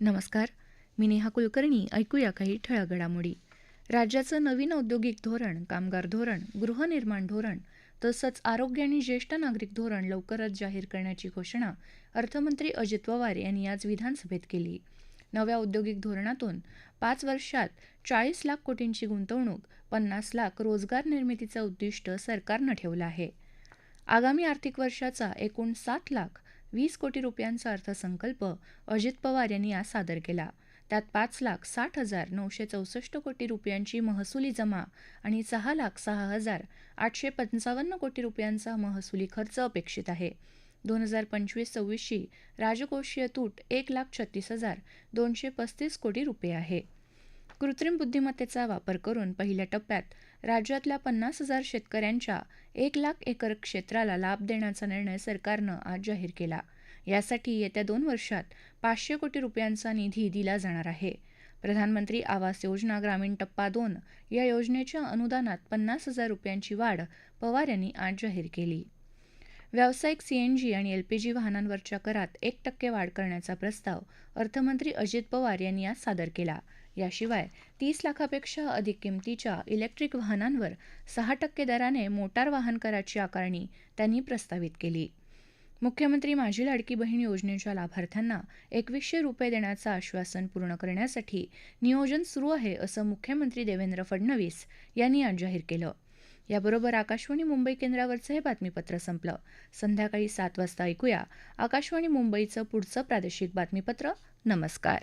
नमस्कार मी नेहा कुलकर्णी. ऐकूया काही ठळक घडामोडी राज्याचं नवीन औद्योगिक धोरण कामगार धोरण गृहनिर्माण धोरण तसंच आरोग्य आणि ज्येष्ठ नागरिक धोरण लवकरच जाहीर करण्याची घोषणा अर्थमंत्री अजित पवार यांनी आज विधानसभेत केली. नव्या औद्योगिक धोरणातून पाच वर्षात चाळीस लाख कोटींची गुंतवणूक पन्नास लाख रोजगार निर्मितीचं उद्दिष्ट सरकारनं ठेवलं आहे. आगामी आर्थिक वर्षाचा एकूण सात लाख वीस कोटी रुपयांचा अर्थसंकल्प अजित पवार यांनी आज सादर केला. त्यात पाच लाख साठ हजार नऊशे चौसष्ट कोटी रुपयांची महसुली जमा आणि सहा लाख सहा हजार आठशे पंचावन्न कोटी रुपयांचा महसुली खर्च अपेक्षित आहे. दोन हजार पंचवीस सव्वीसची राजकोषीय तूट एक लाख छत्तीस हजार दोनशे पस्तीस कोटी रुपये आहे. कृत्रिम बुद्धिमत्तेचा वापर करून पहिल्या टप्प्यात राज्यातल्या पन्नास हजार शेतकऱ्यांच्या एक लाख एकर क्षेत्राला लाभ देण्याचा निर्णय सरकारनं आज जाहीर केला. यासाठी येत्या दोन वर्षात पाचशे कोटी रुपयांचा निधी दिला जाणार आहे. प्रधानमंत्री आवास योजना ग्रामीण टप्पा दोन या योजनेच्या अनुदानात पन्नास हजार रुपयांची वाढ पवार यांनी आज जाहीर केली. व्यावसायिक सीएनजी आणि एलपीजी वाहनांवरच्या करात एक टक्के वाढ करण्याचा प्रस्ताव अर्थमंत्री अजित पवार यांनी आज सादर केला. याशिवाय तीस लाखापेक्षा अधिक किमतीच्या इलेक्ट्रिक वाहनांवर सहा टक्के दराने मोटार वाहन कराची आकारणी त्यांनी प्रस्तावित केली. मुख्यमंत्री माझी लाडकी बहीण योजनेच्या लाभार्थ्यांना एकवीसशे रुपये देण्याचं आश्वासन पूर्ण करण्यासाठी नियोजन सुरू आहे असं मुख्यमंत्री देवेंद्र फडणवीस यांनी आज जाहीर केलं. याबरोबर आकाशवाणी मुंबई केंद्रावरचं हे बातमीपत्र संपलं. संध्याकाळी सात वाजता ऐकूया आकाशवाणी मुंबईचं पुढचं प्रादेशिक बातमीपत्र. नमस्कार.